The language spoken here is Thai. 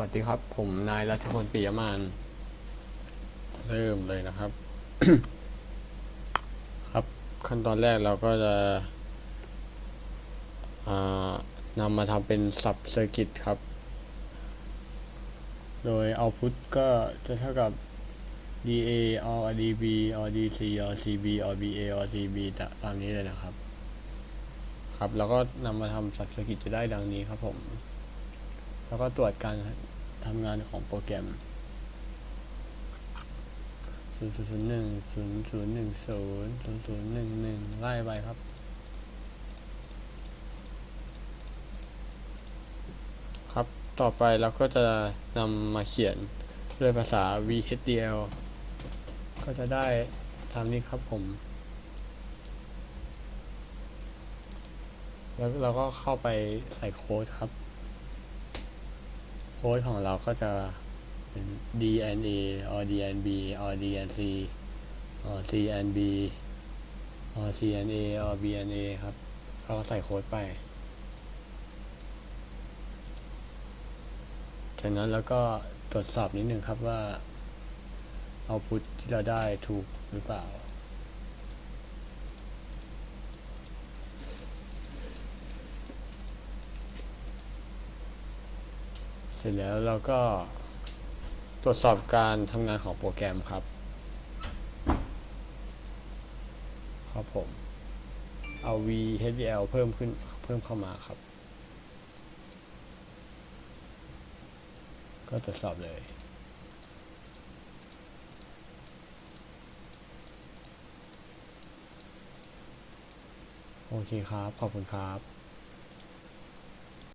วัสดีครับ ผมนายรัชพลปิยมาน เริ่มเลยนะครับ ครับขั้นตอนแรกเราก็จะนำมาทำเป็นสับเซอร์กิตครับ โดยเอาพุทก็จะเท่ากับ DA or DB or DC or CB or BA or CB ตามนี้เลยนะครับ ครับ แล้วก็นำมาทำสับเซอร์กิตจะได้ดังนี้ครับผม แล้วก็ตรวจการทำงานของโปรแกรม 0001 0010 0011 ไล่ไปครับ ครับ ต่อไปเราก็จะนำมาเขียนด้วยภาษา VHDL ก็จะได้ตามนี้ครับผม แล้วเราก็เข้าไปใส่โค้ดครับ โค้ดของเราก็จะเป็น DNA or DNB or DNC or CNB or CNA or BNA ครับเราก็ใส่โค้ดไปจากนั้นแล้วก็ตรวจสอบนิดนึงครับว่าเอาพุทที่เราได้ถูกหรือเปล่า ร็จแล้วเราก็ตรวจสอบการทำงานของโปรแกรมครับครับผมเอา VHDL เพิ่มขึ้นเพิ่มเข้ามาครับ ก็ตรวจสอบเลย โอเคครับ ขอบคุณครับ